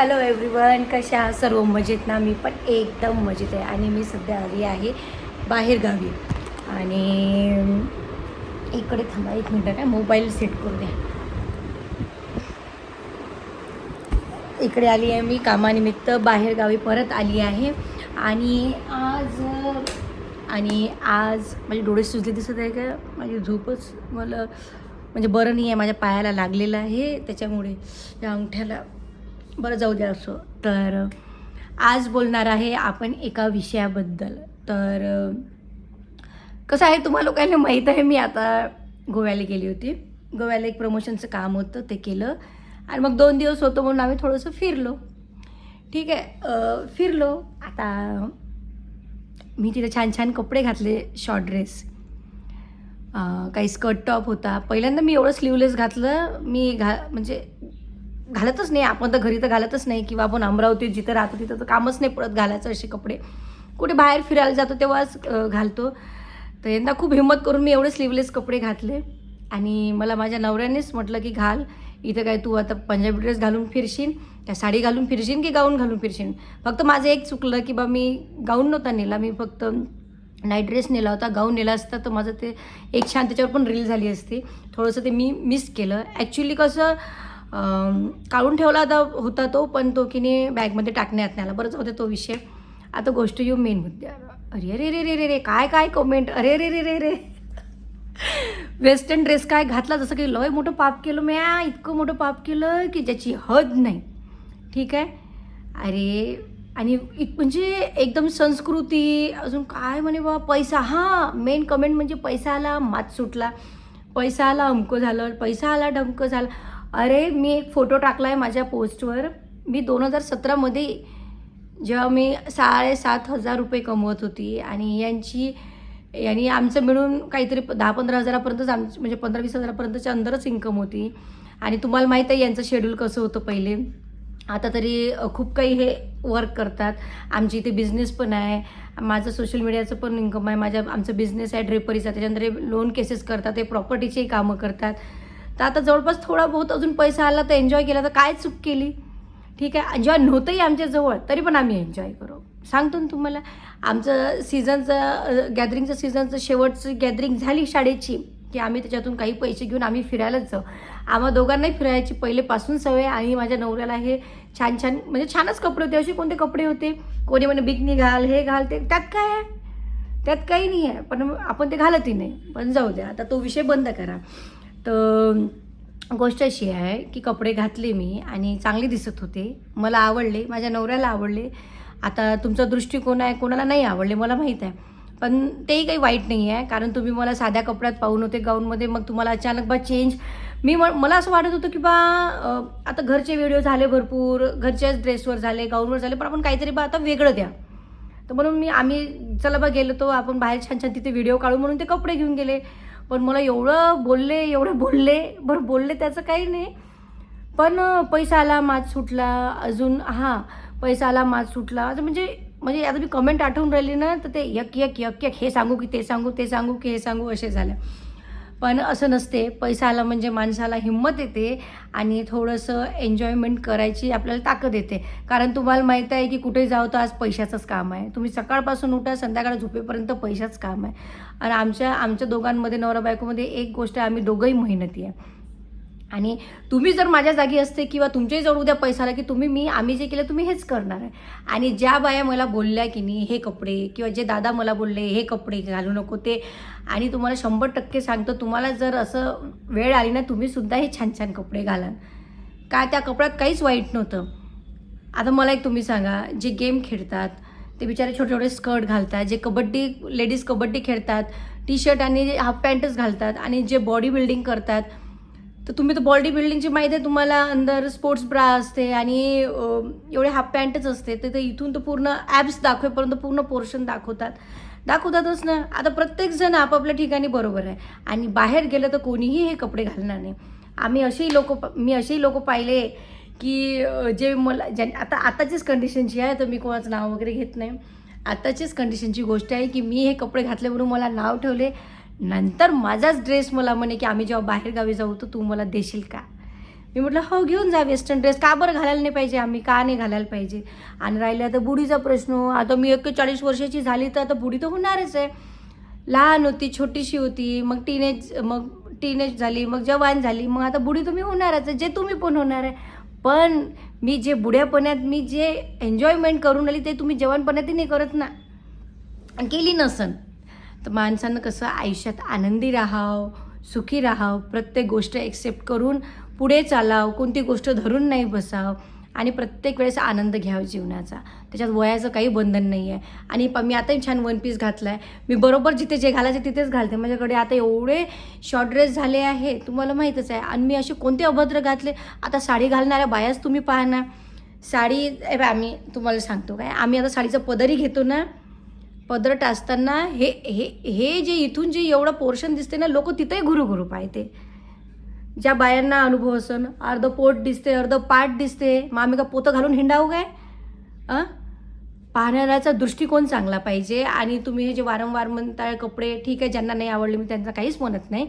Hello everyone कशा आहात? सर्व मजेत ना? मी पण एकदम मजेत आहे आणि मी सध्या आली आहे बाहेरगावी आणि इकडे थांबा एक मिनटं काय मोबाईल सेट करू द्या. इकडे आली आहे मी कामानिमित्त बाहेरगावी परत आली आहे. आणि आज आणि आज माझे डोळे सुजले दिसत आहे का? माझी झोपच मला म्हणजे बरं नाही आहे माझ्या पायाला लागलेलं आहे. त्याच्यामुळे या अंगठ्याला बरं जाऊ द्या असो. तर आज बोलणार आहे आपण एका विषयाबद्दल. तर कसं आहे तुम्हा लोकांना माहीत आहे मी आता गोव्याला गेली होती. गोव्याला एक प्रमोशनचं काम होतं ते केलं. आणि मग दोन दिवस होतं म्हणून आम्ही थोडंसं फिरलो. ठीक आहे फिरलो. आता मी तिथे छान छान कपडे घातले शॉर्ट ड्रेस काही स्कर्ट टॉप होता. पहिल्यांदा मी एवढं स्लीवलेस घातलं मी घा म्हणजे घालतच नाही आपण तर घरी तर घालतच नाही किंवा आपण अमरावती जिथं राहतो तिथं तर कामच नाही पडत घालायचं असे कपडे. कुठे बाहेर फिरायला जातो तेव्हाच घालतो. तर यंदा खूप हिंमत करून मी एवढे स्लीवलेस कपडे घातले. आणि मला माझ्या नवऱ्यानेच म्हटलं की घाल इथं काय तू आता पंजाबी ड्रेस घालून फिरशील त्या साडी घालून फिरशील की गाऊन घालून फिरशील? फक्त माझं एक चुकलं की बा मी गाऊन नव्हता नेला मी फक्त नाईट ड्रेस नेला होता. गाऊन नेला असता तर माझं ते एक छान त्याच्यावर पण रील झाली असती. थोडंसं ते मी मिस केलं. ॲक्च्युली कसं काढून ठेवला होता होता तो पण तो की नाही बॅगमध्ये टाकण्यात नाही आला. बरंच होते तो विषय. आता गोष्ट येऊ मेन मुद्द्यावर. अरे रे रे रे रे रे काय काय कमेंट अरे रे रे रे रे वेस्टर्न ड्रेस काय घातला? जसं की लय मोठं पाप केलं म्या. इतकं मोठं पाप केलं की ज्याची हद नाही. ठीक आहे? अरे आणि इत म्हणजे एकदम संस्कृती अजून काय म्हणे बाबा? पैसा. हां मेन कमेंट म्हणजे पैसा आला मात सुटला. पैसा आला अमकं झालं. पैसा आला डमकं झालं. अरे मी एक फोटो टाकला आहे माझ्या पोस्टवर. मी दोन हजार सतरामध्ये जेव्हा मी साडेसात हजार रुपये कमवत होती आणि यांची यांनी आमचं मिळून काहीतरी दहा पंधरा हजारापर्यंतच आमची म्हणजे पंधरा वीस हजारापर्यंतच्या अंदरच इन्कम होती. आणि तुम्हाला माहीत आहे यांचं शेड्यूल कसं होतं पहिले. आता तरी खूप काही हे वर्क करतात. आमची इथे बिझनेस पण आहे. माझं सोशल मीडियाचं पण इन्कम आहे. माझ्या आमचं बिझनेस आहे. ड्रेपरीचा त्याच्यानंतर हे लोन केसेस करतात. ते प्रॉपर्टीचेही कामं करतात. तर आता जवळपास थोडा बहुत अजून पैसा आला तर एन्जॉय केला तर काय चूक केली? ठीक आहे. जेव्हा नव्हतंही आमच्याजवळ तरी पण आम्ही एन्जॉय करू. सांगतो ना तुम्हाला आमचं सीझनचं गॅदरिंगचं सीझनचं शेवटचं गॅदरिंग झाली शाळेची की आम्ही त्याच्यातून काही पैसे घेऊन आम्ही फिरायलाच जाऊ. आम्हा दोघांनाही फिरायची पहिलेपासून सवय आणि माझ्या नवऱ्याला हे छान छान म्हणजे छानच कपडे होते. असे कोणते कपडे होते? कोणी म्हणे बिकनी घाल हे घाल. ते त्यात काय आहे? त्यात काही नाही आहे. पण आपण ते घालतही नाही. पण जाऊ द्या. आता तो विषय बंद करा. तर गोष्ट अशी आहे की कपडे घातले मी आणि चांगले दिसत होते. मला आवडले माझ्या नवऱ्याला आवडले. आता तुमचा दृष्टिकोन आहे कोणाला नाही आवडले मला माहीत आहे. पण तेही काही वाईट नाही आहे कारण तुम्ही मला साध्या कपड्यात पाहून होते गाऊनमध्ये. मग तुम्हाला अचानक बा चेंज मी म मला असं वाटत होतं की बा आता घरचे व्हिडिओ झाले भरपूर घरच्याच ड्रेसवर झाले गाऊनवर झाले पण आपण काहीतरी बा आता वेगळं द्या. तर म्हणून मी आम्ही चला बा गेलो तो आपण बाहेर छान छान तिथे व्हिडिओ काढू म्हणून ते कपडे घेऊन गेले. पण मला एवढं बोलले एवढं बोलले बरं बोलले त्याचं काही नाही. पण पैसा आला मात सुटला अजून हां पैसा आला मात सुटला. असं म्हणजे म्हणजे आता मी कमेंट आठवून राहिली ना तर ते यक यक यक यक हे सांगू की ते सांगू ते सांगू की हे सांगू असे झालं. पण असं नसते. पैसा आला म्हणजे माणसाला हिंमत येते आणि थोडंसं एन्जॉयमेंट करायची आपल्याला ताकद येते. कारण तुम्हाला माहीत आहे की कुठे जाऊ तर आज पैशाचंच काम आहे. तुम्ही सकाळपासून उठा संध्याकाळ झोपेपर्यंत पैशाच काम आहे. आणि आमच्या आमच्या दोघांमध्ये नवरा बायकोमध्ये एक गोष्ट आहे आम्ही दोघंही मेहनती आहे. आणि तुम्ही जर माझ्या जागी असते किंवा तुमच्याही जवळ उद्या पैसा आला की तुम्ही मी आम्ही जे केलं तुम्ही हेच करणार आहे. आणि ज्या बाया मला बोलल्या की नाही हे कपडे किंवा जे दादा मला बोलले हे कपडे घालू नको ते आणि तुम्हाला शंभर टक्के सांगतो तुम्हाला जर असं वेळ आली ना तुम्हीसुद्धा हे छान छान कपडे घालाल. काय त्या कपड्यात काहीच वाईट नव्हतं. आता मला एक तुम्ही सांगा जे गेम खेळतात ते बिचारे छोटे छोटे स्कर्ट घालतात जे कबड्डी लेडीज कबड्डी खेळतात टी शर्ट आणि हाफ पॅन्टच घालतात आणि जे बॉडी बिल्डिंग करतात तर तुम्ही तर बॉडी बिल्डिंगची माहिती आहे तुम्हाला अंदर स्पोर्ट्स ब्रा असते आणि एवढे हाफ पॅन्टच असते. तर ते इथून तर पूर्ण ॲब्स दाखवेपर्यंत पूर्ण पोर्शन दाखवतात. दाखवतातच ना. आता प्रत्येकजण आपापल्या ठिकाणी बरोबर आहे. आणि बाहेर गेलं तर कोणीही हे कपडे घालणार नाही. आम्ही असेही लोक मी असेही लोक पाहिले की जे मला ज्या आता आताचीच कंडिशनची आहे तर मी कोणाचं नाव वगैरे घेत नाही. आताचीच कंडिशनची गोष्ट आहे की मी हे कपडे घातले म्हणून मला नाव ठेवले. नंतर माझाच ड्रेस मला म्हणे की आम्ही जेव्हा बाहेरगावी जाऊ तर तू मला देशील का? मी म्हटलं हो घेऊन जा वेस्टर्न ड्रेस का बरं घालायला नाही पाहिजे आम्ही? का नाही घालायला पाहिजे? आणि राहिलं आता बुडीचा प्रश्न. आता मी एक्केचाळीस वर्षाची झाली तर आता बुडी तर होणारच आहे. लहान होती छोटीशी होती. मग टीनेज मग टीनेज झाली मग जवान झाली. मग आता बुडी तुम्ही होणारच आहे. जे तुम्ही पण होणार आहे. पण मी जे बुड्यापणात मी जे एन्जॉयमेंट करून आली ते तुम्ही जवानपणातही नाही करत ना. केली नसन. तर माणसानं कसं आयुष्यात आनंदी राहावं सुखी राहावं प्रत्येक गोष्ट एक्सेप्ट करून पुढे चालावं कोणती गोष्ट धरून नाही बसावं आणि प्रत्येक वेळेस आनंद घ्यावा जीवनाचा. त्याच्यात वयाचं काही बंधन नाही आहे आणि प मी आताही छान वन पीस घातला आहे मी बरोबर जिथे जे घालायचे तिथेच घालते. माझ्याकडे आता एवढे शॉर्ट ड्रेस झाले आहे तुम्हाला माहीतच आहे. आणि मी असे कोणते अभद्र घातले? आता साडी घालणाऱ्या बायाच तुम्ही पाहा ना साडी आम्ही तुम्हाला सांगतो काय? आम्ही आता साडीचा पदरही घेतो ना पदर टाचताना हे हे हे जे इथून जे एवढं पोर्शन दिसते ना लोक तिथेही घुरूघुरू पाहते. ज्या बायांना अनुभव असन अर्ध पोट दिसते अर्ध पाठ दिसते मग आम्ही का पोतं घालून हिंडावू काय? अं? पाहणाऱ्याचा दृष्टिकोन चांगला पाहिजे आणि तुम्ही हे जे वारंवार म्हणता कपडे ठीक आहे ज्यांना नाही आवडले मी त्यांचा काहीच म्हणत नाही.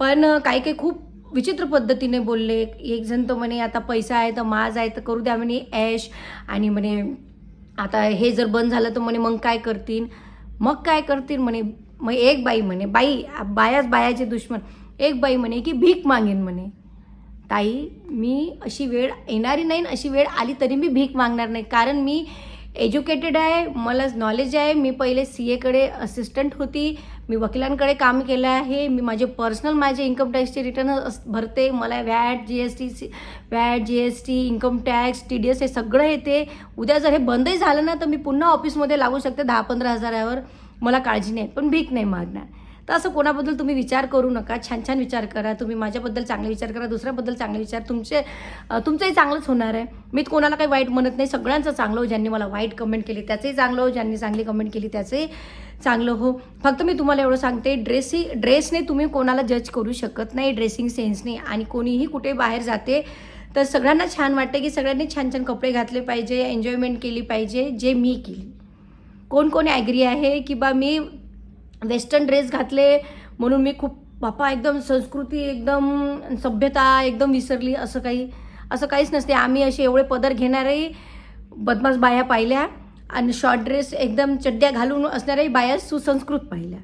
पण काही काही खूप विचित्र पद्धतीने बोलले. एक जण तर म्हणे आता पैसा आहे तर माज आहे तर करू द्या. म्हणे ऐश. आणि म्हणे आता हे जर बंद झालं तर म्हणे मग काय करतील? मग काय करतील म्हणे? मग एक बाई म्हणे बाई बायाच बायाचे दुश्मन. एक बाई म्हणे की भीक मागेन म्हणे. ताई मी अशी वेळ येणारी नाही अशी वेळ आली तरी मी भीक मागणार नाही. कारण मी एज्युकेटेड आहे मला नॉलेज आहे मी पहिले सी एकडे असिस्टंट होती मी वकिलांकडे काम केलं आहे मी माझे पर्सनल माझे इन्कम टॅक्सचे रिटर्न भरते मला VAT G S T C VAT G S T income tax T D S हे सगळं येते. उद्या जर हे बंदही झालं ना तर मी पुन्हा ऑफिसमध्ये लागू शकते दहा पंधरा हजारावर. मला काळजी नाही पण भीक नाही मागणार. तर असं कोणाबद्दल तुम्ही विचार करू नका. छान छान विचार करा. तुम्ही माझ्याबद्दल चांगले विचार करा. दुसऱ्याबद्दल चांगले विचार. तुमचे तुमचंही चांगलंच होणार आहे. मी कोणाला काही वाईट म्हणत नाही. सगळ्यांचं चांगलं हो. ज्यांनी मला वाईट कमेंट केली त्याचंही चांगलं हो. ज्यांनी चांगली कमेंट केली त्याचंही चांगलं हो. फक्त मी तुम्हाला एवढं सांगते ड्रेसही ड्रेसने तुम्ही कोणाला जज करू शकत नाही. ड्रेसिंग सेन्सने आणि कोणीही कुठे बाहेर जाते तर सगळ्यांना छान वाटते की सगळ्यांनी छान छान कपडे घातले पाहिजे एन्जॉयमेंट केली पाहिजे जे मी केली. कोण कोण ॲग्री आहे की बा मी वेस्टर्न ड्रेस घातले म्हणून मी खूप बापा एकदम संस्कृती एकदम सभ्यता एकदम विसरली असं काही असं काहीच नसते. आम्ही असे एवढे पदर घेणारही बदमाश बाया पाहिल्या आणि शॉर्ट ड्रेस एकदम चड्ड्या घालून असणाऱ्याही बाया सुसंस्कृत पाहिल्या.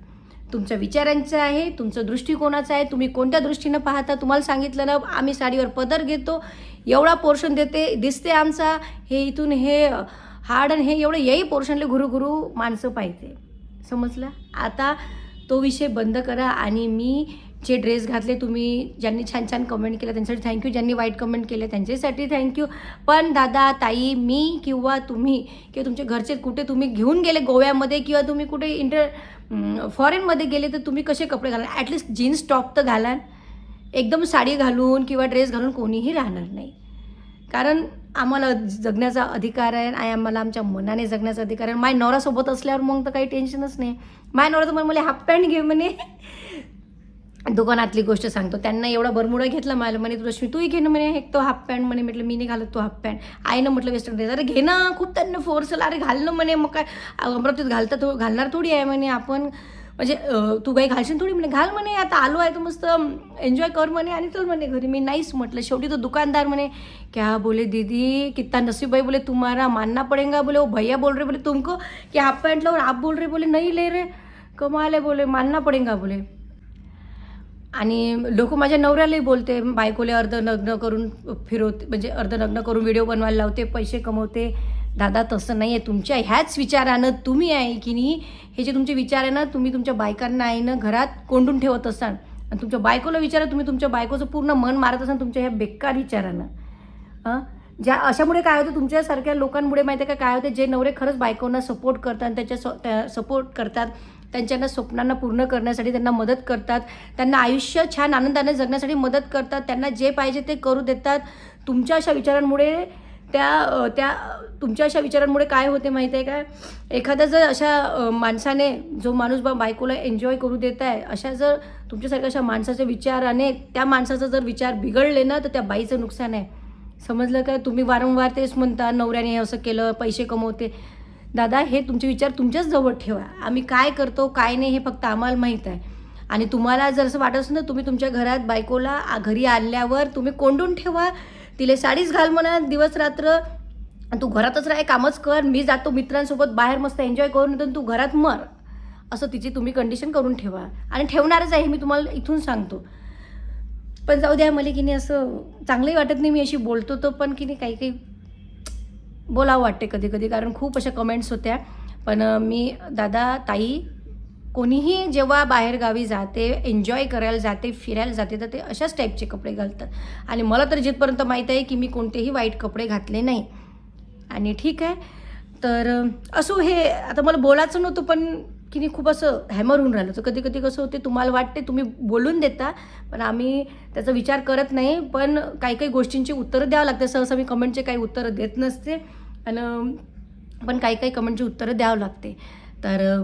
तुमच्या विचारांचं आहे तुमचं दृष्टिकोनाचं आहे तुम्ही कोणत्या दृष्टीनं पाहता तुम्हाला सांगितलं ना आम्ही साडीवर पदर घेतो एवढा पोर्शन देते दिसते आमचा हे इथून हे हाड आणि हे एवढं यही पोर्शनले घुरू माणसं पाहिजे समजलं? आता तो विषय बंद करा आणि मी जे ड्रेस घातले तुम्ही ज्यांनी छान छान कमेंट केलं त्यांच्यासाठी थँक्यू ज्यांनी वाईट कमेंट केले त्यांच्यासाठी थँक्यू पण दादा ताई मी किंवा तुम्ही किंवा तुमच्या घरचे कुठे तुम्ही घेऊन गेले गोव्यामध्ये किंवा तुम्ही कुठे इंटर फॉरेनमध्ये गेले तर तुम्ही कसे कपडे घाला ॲटलिस्ट जीन्स टॉप तर घालाल. एकदम साडी घालून किंवा ड्रेस घालून कोणीही राहणार नाही. कारण आम्हाला जगण्याचा अधिकार आहे आणि आम्हाला आमच्या मनाने जगण्याचा अधिकार आहे. माय नवरासोबत असल्यावर मग तर काही टेन्शनच नाही. माय नवरा तर म्हणे, मला हाफ पॅन्ट घे म्हणे. दुकानातली गोष्ट सांगतो. त्यांना एवढा बरमुडा घेतला मला. म्हणे तू रश्मी तूही घेणं म्हणे. एक तो हाफ पॅन्ट म्हणे. म्हटलं मी नाही घालत तो हाफ पॅन्ट आईनं म्हटलं वेस्टर्न ड्रेस अरे घेणं खूप त्यांना फोर्स अरे घालणं म्हणे. मग काय? अमरावतीत घालता थो घालणार थोडी आहे म्हणे आपण. म्हणजे तू काही घालशील थोडी? म्हणे घाल म्हणे आता आलो आहे तर मस्त एन्जॉय कर म्हणे आणि चल म्हणे घरी. मी नाहीच म्हटलं. शेवटी तो दुकानदार म्हणे क्या बोले दीदी? कितना नसीब भाई बोले तुम्हारा मानना पड़ेगा बोले. ओ भैया बोल रहे बोले तुमको की हाफ पैंट लावून आप बोल रहे बोले नहीं ले रे कमाले बोले मानना पड़ेगा बोले. आणि लोक माझ्या नवऱ्यालाही बोलते बायकोले अर्धनग्न करून फिरवते म्हणजे अर्धनग्न करून व्हिडिओ बनवायला लावते पैसे कमवते. दादा तसं नाही आहे तुमच्या ह्याच विचारानं तुम्ही आहे की नाही हे जे तुमचे विचार आहे ना तुम्ही तुमच्या बायकांना आहे ना घरात कोंडून ठेवत असाल. आणि तुमच्या बायकोला विचारा तुम्ही तुमच्या बायकोचं पूर्ण मन मारत असाल तुमच्या ह्या बेकार विचारानं. हां? ज्या अशामुळे काय होतं तुमच्यासारख्या लोकांमुळे माहिती आहे का काय होते जे नवरे खरंच बायकोंना सपोर्ट करतात त्याच्या सपोर्ट करतात त्यांच्या स्वप्नांना पूर्ण करण्यासाठी त्यांना मदत करतात त्यांना आयुष्य छान आनंदाने जगण्यासाठी मदत करतात त्यांना जे पाहिजे ते करू देतात. तुमच्या अशा विचारांमुळे त्या त्या तुमच्या अशा विचारांमुळे काय होते माहिती आहे का? एखाद्या जर अशा माणसाने जो माणूस बा बायकोला एन्जॉय करू देत आहे अशा जर तुमच्यासारख्या अशा माणसाच्या विचाराने त्या माणसाचा जर विचार बिघडले ना तर त्या बाईचं नुकसान आहे. समजलं का? तुम्ही वारंवार तेच म्हणता नवऱ्याने हे असं केलं पैसे कमवते. दादा हे तुमचे विचार तुमच्याच जवळ ठेवा. आम्ही काय करतो काय नाही हे फक्त आम्हाला माहीत आहे. आणि तुम्हाला जर असं वाटत असेल ना तुम्ही तुमच्या घरात बायकोला घरी आणल्यावर तुम्ही कोंडून ठेवा. तिला साडीच घाल म्हणा दिवस रात्र. तू घरातच राह कामच कर. मी जातो मित्रांसोबत बाहेर मस्त एन्जॉय करून येतो तू घरात मर. असं तिची तुम्ही कंडिशन करून ठेवा. आणि ठेवणारच आहे मी तुम्हाला इथून सांगतो. पण जाऊ द्या मला की नाही असं चांगलंही वाटत नाही मी अशी बोलतो तो पण की नाही काही काही बोलावं वाटते कधी कधी कारण खूप अशा कमेंट्स होत्या. पण मी दादा ताई कोणीही जेव्हा बाहेरगावी जाते एन्जॉय करायला जाते फिरायला जाते तर ते अशाच टाईपचे कपडे घालतात. आणि मला तर जिथपर्यंत माहीत आहे की मी कोणतेही वाईट कपडे घातले नाही. आणि ठीक आहे. तर असो हे आता मला बोलायचं नव्हतं पण की नाही खूप असं हॅमर होऊन राहिलं तर कधी कधी कसं होते तुम्हाला वाटते तुम्ही बोलून देता पण आम्ही त्याचा विचार करत नाही. पण काही काही गोष्टींची उत्तरं द्यावं लागते सहसा मी कमेंटचे काही उत्तरं देत नसते. आणि पण काही काही कमेंटची उत्तरं द्यावं लागते. तर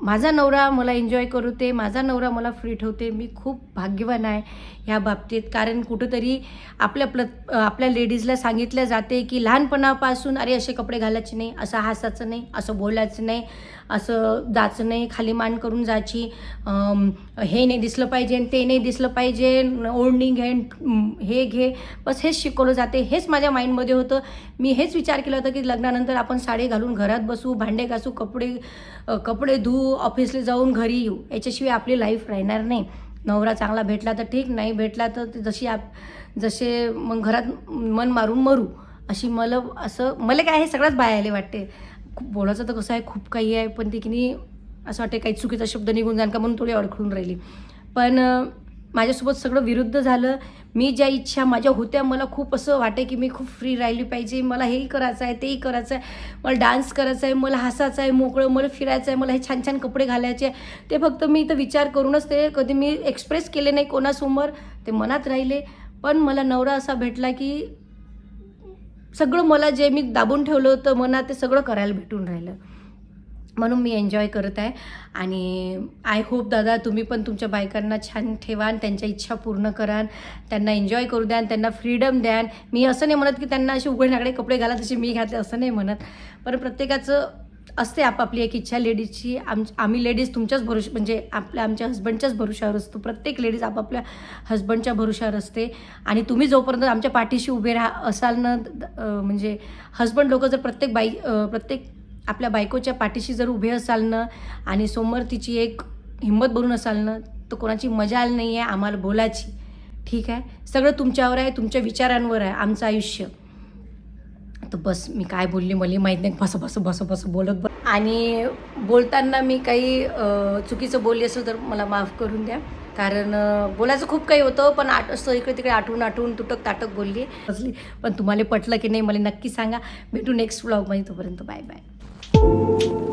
माझा नवरा मला एन्जॉय करू ते माझा नवरा मला फ्री ठेवते मी खूप भाग्यवान आहे ह्या बाबतीत. कारण कुठंतरी आपल्या प्र आपल्या लेडीजला सांगितलं जाते की लहानपणापासून अरे असे कपडे घालायचे नाही असं हसायचं नाही असं बोलायचं नाही. असं जायचं नाही खाली मान करून जायची. हे नाही दिसलं पाहिजे आणि ते नाही दिसलं पाहिजे. ओढणी घे हे घे. बस हेच शिकवलं जाते. हेच माझ्या माइंडमध्ये होतं. मी हेच विचार केला होता की लग्नानंतर आपण साडी घालून घरात बसू भांडे घासू कपडे कपडे धुऊ ऑफिसला जाऊन घरी येऊ. याच्याशिवाय आपली लाईफ राहणार नाही. नवरा चांगला भेटला तर ठीक नाही भेटला तर जशी आप जसे मग घरात मन मारून मरू. अशी मला असं मला काय हे सगळ्याच बायाले वाटते. खूप बोलायचं तर कसं आहे खूप काही आहे पण ते की नाही असं वाटते काही चुकीचा शब्द निघून जाण का म्हणून थोडी अडखळून राहिली. पण माझ्यासोबत सगळं विरुद्ध झालं. मी ज्या इच्छा माझ्या होत्या मला खूप असं वाटे की मी खूप फ्री राहिली पाहिजे. मला हेही करायचं आहे तेही करायचं आहे. मला डान्स करायचा आहे मला हसायचं आहे मोकळं मला फिरायचं आहे मला हे छान छान कपडे घालायचे ते फक्त मी तर विचार करूनच ते कधी मी एक्सप्रेस केले नाही कोणासमोर. ते मनात राहिले. पण मला नवरा असा भेटला की सगळं मला जे मी दाबून ठेवलं होतं मनात ते सगळं करायला भेटून राहिलं. म्हणून मी एन्जॉय करत आहे. आणि आय होप दादा तुम्ही पण तुमच्या बायकांना छान ठेवान त्यांच्या इच्छा पूर्ण करान त्यांना एन्जॉय करू द्यान त्यांना फ्रीडम द्यान मी असं नाही म्हणत की त्यांना असे उघडे नागडे कपडे घाला तसे मी घातले असं नाही म्हणत. पण प्रत्येकाचं असते आपापली एक इच्छा लेडीजची. आम आम्ही लेडीज तुमच्याच भरोशा म्हणजे आपल्या आमच्या हस्बंडच्याच भरोशावर असतो. प्रत्येक लेडीज आपापल्या हस्बंडच्या भरोशावर असते. आणि तुम्ही जोपर्यंत आमच्या पाठीशी उभे राहा असाल ना द- म्हणजे हस्बंड लोक जर प्रत्येक बाई प्रत्येक आपल्या बायकोच्या पाठीशी जर उभे असाल ना आणि समोर तिची एक हिंमत बनून असाल ना तर कोणाची मजा आली नाही आहे आम्हाला बोलायची. ठीक आहे? सगळं तुमच्यावर आहे तुमच्या विचारांवर आहे आमचं आयुष्य. तर बस मी काय बोलली मला माहीत नाही. बस बस बस बस बोलत बस. आणि बोलताना मी काही चुकीचं बोलली असेल तर मला माफ करून द्या. कारण बोलायचं खूप काही होतं पण आठ असं इकडे तिकडे आठवून आठवून तुटक ताटक बोलली. बसली. पण तुम्हाला पटलं की नाही मला नक्की सांगा. भेटू नेक्स्ट ब्लॉगमध्ये तोपर्यंत बाय बाय